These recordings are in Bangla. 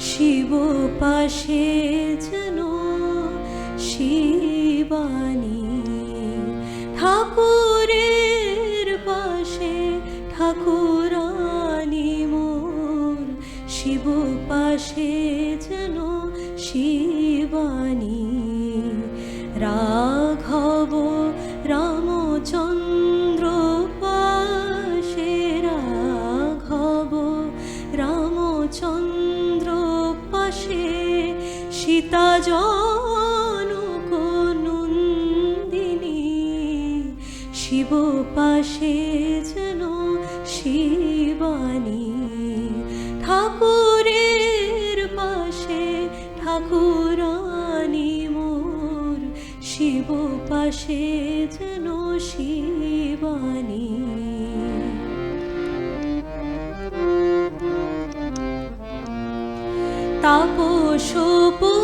শিব পাশে যেন শিবানী। ঠাকুরের পাশে ঠাকুরানী মোর। শিব পাশে যেন শিবানী পাশে যেন শিবানী ঠাকুরের পাশে ঠাকুরানী মোর শিব পাশে যেন শিবানী। তাপসপতির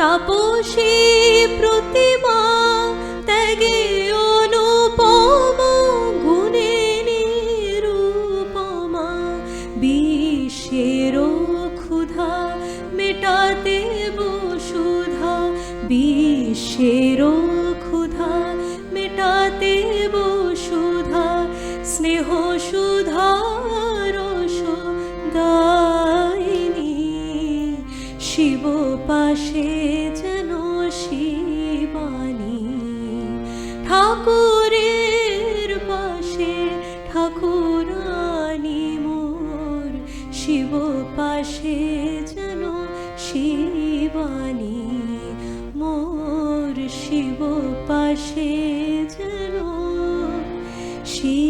তাপসী প্রতিমা ঠাকুরানী মোর শিব পাশে যেন শিবানী মোর শিব পাশে যেন শিবানী।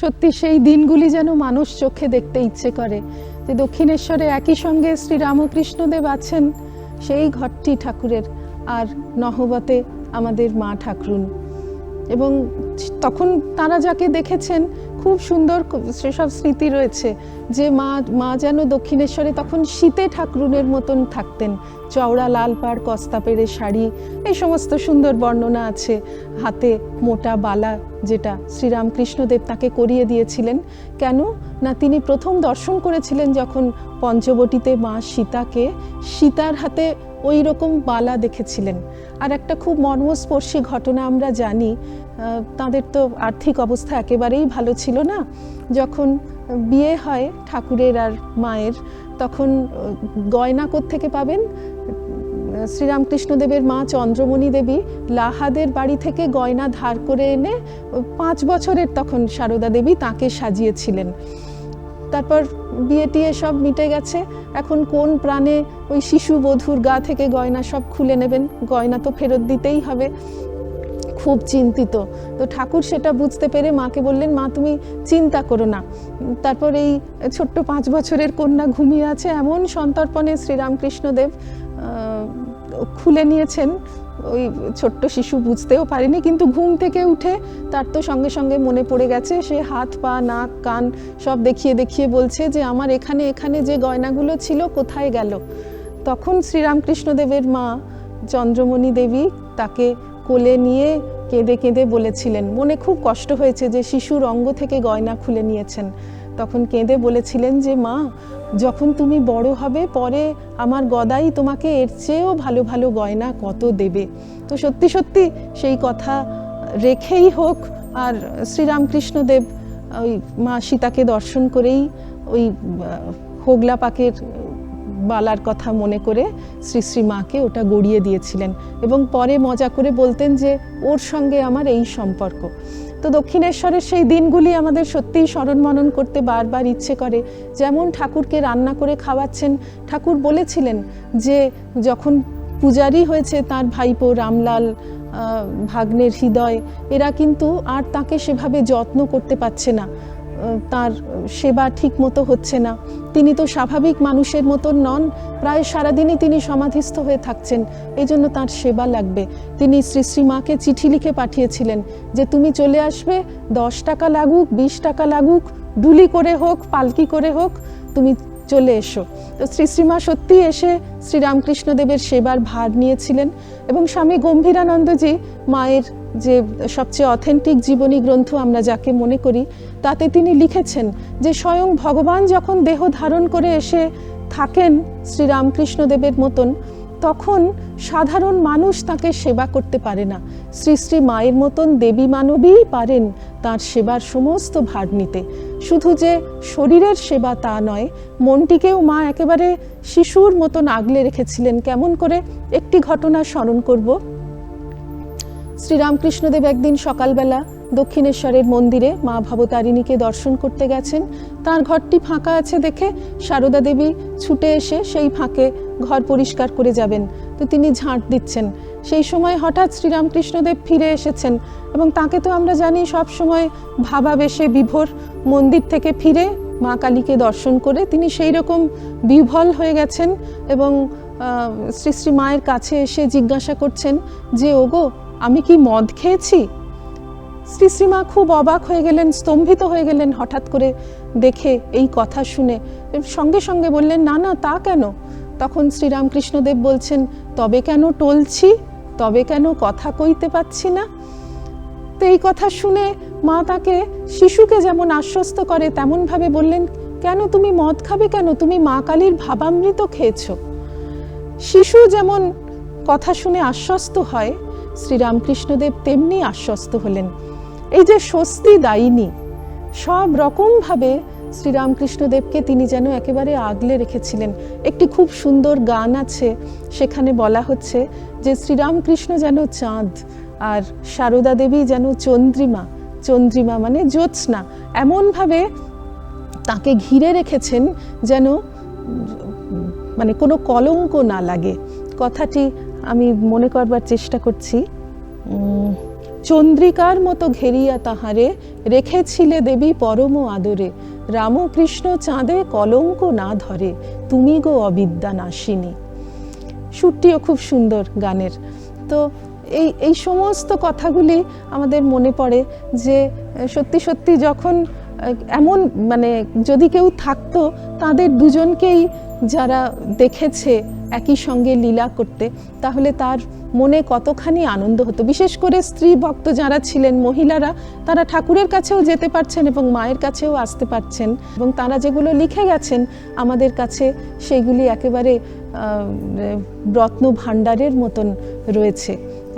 সত্যি সেই দিনগুলি যেন মানুষ চোখে দেখতে ইচ্ছে করে যে দক্ষিণেশ্বরে একই সঙ্গে শ্রী রামকৃষ্ণদেব আছেন। সেই ঘরটি ঠাকুরের, আর নহবতে আমাদের মা ঠাকুরুন। এবং তখন তারা যাকে দেখেছেন, খুব সুন্দর সেসব স্মৃতি রয়েছে। যে মা মা যেন দক্ষিণেশ্বরে তখন শীতে ঠাকুরুনের মতন থাকতেন। চওড়া লাল পাড়, কস্তা পেড়ে শাড়ি, এই সমস্ত সুন্দর বর্ণনা আছে। হাতে মোটা বালা যেটা শ্রীরামকৃষ্ণদেব তাকে করিয়ে দিয়েছিলেন। কেন? না, তিনি প্রথম দর্শন করেছিলেন যখন পঞ্চবটিতে মা সীতাকে সীতার হাতে ওই রকম বালা দেখেছিলেন। আর একটা খুব মর্মস্পর্শী ঘটনা আমরা জানি। তাদের তো আর্থিক অবস্থা একেবারেই ভালো ছিল না। যখন বিয়ে হয় ঠাকুরের আর মায়ের, তখন গয়না থেকে পাবেন? শ্রীরামকৃষ্ণদেবের মা চন্দ্রমণি দেবী লাহাদের বাড়ি থেকে গয়না ধার করে এনে পাঁচ বছরের তখন সারদা দেবী তাকে সাজিয়েছিলেন। তারপর বিয়ে টিয়ে সব মিটে গেছে। এখন কোন প্রাণে ওই শিশু বধূর গা থেকে গয়না সব খুলে নেবেন? গয়না তো ফেরত দিতেই হবে। খুব চিন্তিত। তো ঠাকুর সেটা বুঝতে পেরে মাকে বললেন, মা, তুমি চিন্তা করো না। তারপর এই ছোট্ট পাঁচ বছরের কন্যা ঘুমিয়ে আছে এমন সন্তর্পণে শ্রীরামকৃষ্ণদেব খুলে নিয়েছেন। ওই ছোট্ট শিশু বুঝতেও পারেনি, কিন্তু ঘুম থেকে উঠে তার তো সঙ্গে সঙ্গে মনে পড়ে গেছে, সে হাত, পা, নাক, কান সব দেখিয়ে দেখিয়ে বলছে যে, আমার এখানে এখানে যে গয়নাগুলো ছিল, কোথায় গেল? তখন শ্রীরামকৃষ্ণদেবের মা চন্দ্রমণি দেবী তাকে কোলে নিয়ে কেঁদে কেঁদে বলেছিলেন, মনে খুব কষ্ট হয়েছে যে শিশুর অঙ্গ থেকে গয়না খুলে নিয়েছেন। তখন কেঁদে বলেছিলেন যে, মা, যখন তুমি বড় হবে, পরে আমার গদাই তোমাকে এর চেয়েও ভালো ভালো গয়না কত দেবে? তো সত্যি সত্যি সেই কথা রেখেই হোক, আর শ্রীরামকৃষ্ণদেব ওই মা সীতাকে দর্শন করেই ওই হোগলা পাকের বালার কথা মনে করে শ্রী শ্রী মাকে ওটা গড়িয়ে দিয়েছিলেন এবং পরে মজা করে বলতেন যে ওর সঙ্গে আমার এই সম্পর্ক। তো দক্ষিণেশ্বরের সেই দিনগুলি আমাদের সত্যিই স্মরণ মনন করতে বারবার ইচ্ছে করে। যেমন ঠাকুরকে রান্না করে খাওয়াচ্ছেন, ঠাকুর বলেছিলেন যে যখন পূজারি হয়েছে তার ভাইপো রামলাল ভাগ্নের হৃদয়, এরা কিন্তু আর তাকে সেভাবে যত্ন করতে পারছে না। তার সেবা ঠিক মতো হচ্ছে না। তিনি তো স্বাভাবিক মানুষের মতন নন, প্রায় সারাদিনই তিনি সমাধিস্থ হয়ে থাকছেন। এই জন্য তাঁর সেবা লাগবে। তিনি শ্রী শ্রী মাকে চিঠি লিখে পাঠিয়েছিলেন যে, তুমি চলে আসবে, দশ টাকা লাগুক, বিশ টাকা লাগুক ডুলি করে হোক, পালকি করে হোক, তুমি চলে এসো। তো শ্রী সত্যি এসে শ্রীরামকৃষ্ণদেবের সেবার ভার নিয়েছিলেন এবং স্বামী গম্ভীরানন্দজি মায়ের যে সবচেয়ে অথেন্টিক জীবনী গ্রন্থ আমরা যাকে মনে করি, তাতে তিনি লিখেছেন যে স্বয়ং ভগবান যখন দেহ ধারণ করে এসে থাকেন শ্রীরামকৃষ্ণদেবের মতন, তখন সাধারণ মানুষ তাকে সেবা করতে পারে না। শ্রী শ্রী মায়ের মতন দেবী মানবীই পারেন তার সেবার সমস্ত ভার নিতে। শুধু যে শরীরের সেবা তা নয়, মনটিকেও মা একেবারে শিশুর মতন আগলে রেখেছিলেন। কেমন করে একটি ঘটনা স্মরণ করব? শ্রীরামকৃষ্ণদেব একদিন সকালবেলা দক্ষিণেশ্বরের মন্দিরে মা ভবতারিণীকে দর্শন করতে গেছেন। তার ঘরটি ফাঁকা আছে দেখে সারদা দেবী ছুটে এসে সেই ফাঁকে ঘর পরিষ্কার করে যাবেন। তো তিনি ঝাঁট দিচ্ছেন। সেই সময় হঠাৎ শ্রীরামকৃষ্ণদেব ফিরে এসেছেন এবং তাকে তো আমরা জানি সব সময় ভাবাবেশে বিভোর মন্দির থেকে ফিরে মা কালীকে দর্শন করে তিনি সেই রকম বিহ্বল হয়ে গেছেন এবং শ্রী শ্রী মায়ের কাছে এসে জিজ্ঞাসা করছেন যে, ওগো, আমি কি মদ খেয়েছি? শ্রী শ্রীমা খুব অবাক হয়ে গেলেন, স্তম্ভিত হয়ে গেলেন হঠাৎ করে দেখে এই কথা শুনে। সঙ্গে সঙ্গে বললেন, না না, তা কেন? তখন শ্রীরামকৃষ্ণদেব বলছেন, তবে কেন টলছি? তবে কেন কথা কইতে পাচ্ছি না? তো এই কথা শুনে মা তাকে শিশুকে যেমন আশ্বস্ত করে, তেমনভাবে বললেন, কেন তুমি মদ খাবে কেন? তুমি মা কালীর ভাবামৃত খেয়েছ। শিশু যেমন কথা শুনে আশ্বস্ত হয়, শ্রীরামকৃষ্ণদেব তেমনি আশ্বস্ত হলেন। এই যে স্বস্তি দায়িনী, সব রকমভাবে শ্রীরামকৃষ্ণদেবকে তিনি যেন একেবারে আগলে রেখেছিলেন। একটি খুব সুন্দর গান আছে, সেখানে বলা হচ্ছে যে শ্রীরামকৃষ্ণ যেন চাঁদ আর সারদা দেবী যেন চন্দ্রিমা। চন্দ্রিমা মানে জ্যোৎস্না। এমনভাবে তাকে ঘিরে রেখেছেন যেন মানে কোনো কলঙ্ক না লাগে। কথাটি আমি মনে করবার চেষ্টা করছি। চন্দ্রিকার মতো ঘেরিয়া তাহারে রেখেছিলে দেবী পরম আদরে। রামকৃষ্ণ চাঁদে কলঙ্ক না ধরে, তুমি গো অবিদ্যা নাশিনী। সুরটিও খুব সুন্দর গানের। তো এই এই সমস্ত কথাগুলি আমাদের মনে পড়ে যে, সত্যি সত্যি যখন, এমন মানে যদি কেউ থাকতো, তাদের দুজনকেই যারা দেখেছে একই সঙ্গে লীলা করতে, তাহলে তার মনে কতখানি আনন্দ হতো। বিশেষ করে স্ত্রী ভক্ত যারা ছিলেন, মহিলারা, তারা ঠাকুরের কাছেও যেতে পারছেন এবং মায়ের কাছেও আসতে পারছেন এবং তারা যেগুলো লিখে গেছেন, আমাদের কাছে সেইগুলি একেবারে রত্ন ভাণ্ডারের মতন রয়েছে।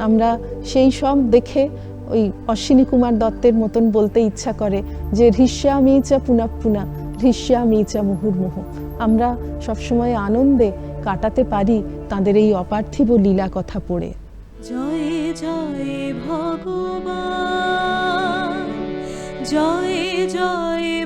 আমরা সেই সব দেখে ওই অশ্বিনী কুমার দত্তের মতন বলতে ইচ্ছা করে যে হৃষ্যা মিচা পুনা পুনা হৃষ্যা মিচা মুহুর্মুহু। আমরা সবসময় আনন্দে কাটাতে পারি তাদের এই অপার্থিব লীলা কথা পড়ে। জয় জয় ভগবান, জয় জয়